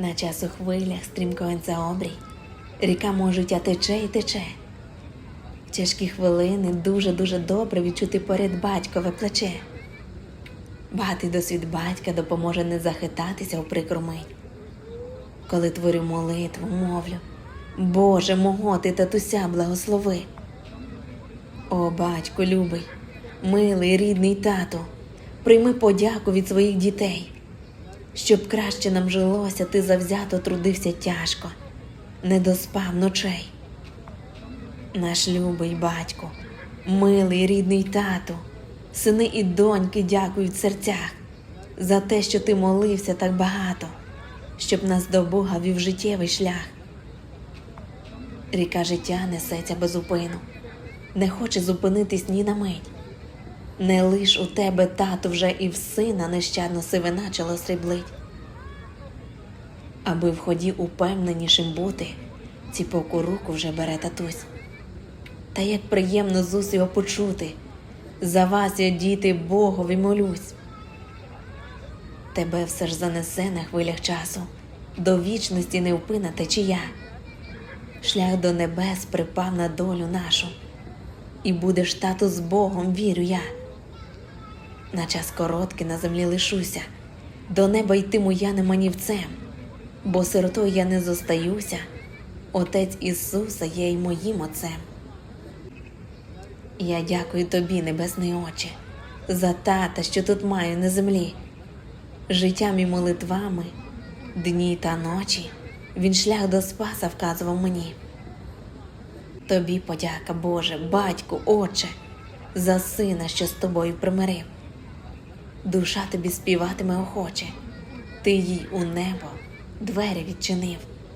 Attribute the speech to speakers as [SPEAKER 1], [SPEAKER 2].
[SPEAKER 1] На час у хвилях стрімкоється обрій, ріка може а тече і тече. В тяжкі хвилини дуже-дуже добре відчути поряд батькове плече. Багатий досвід батька допоможе не захитатися у прикру мить. Коли творю молитву, мовлю, Боже, мого ти татуся благослови. О, батько любий, милий рідний тато, прийми подяку від своїх дітей. Щоб краще нам жилося, ти завзято трудився тяжко, не доспав ночей. Наш любий батько, милий рідний тату, сини і доньки дякують в серцях за те, що ти молився так багато, щоб нас до Бога вів життєвий шлях. Ріка життя несеться без упину, не хоче зупинитись ні на мить. Не лиш у тебе, тату, вже і в сина нещадно сивина чоло сріблить. Аби в ході упевненішим бути, ціпоку руку вже бере татусь. Та як приємно з уст його почути, за вас я, діти, Богові молюсь. Тебе все ж занесе на хвилях часу, до вічності невпина течія. Шлях до небес припав на долю нашу, і будеш тату з Богом, вірю я. На час короткий на землі лишуся, до неба йтиму я не манівцем, бо сиротою я не зостаюся, Отець Ісуса є й моїм отцем. Я дякую тобі, небесний Отче, за тата, що тут маю на землі. Життям і молитвами, дні та ночі, він шлях до Спаса вказував мені. Тобі подяка, Боже, батьку, Отче, за сина, що з тобою примирив. Душа тобі співатиме охоче, ти їй у небо двері відчинив.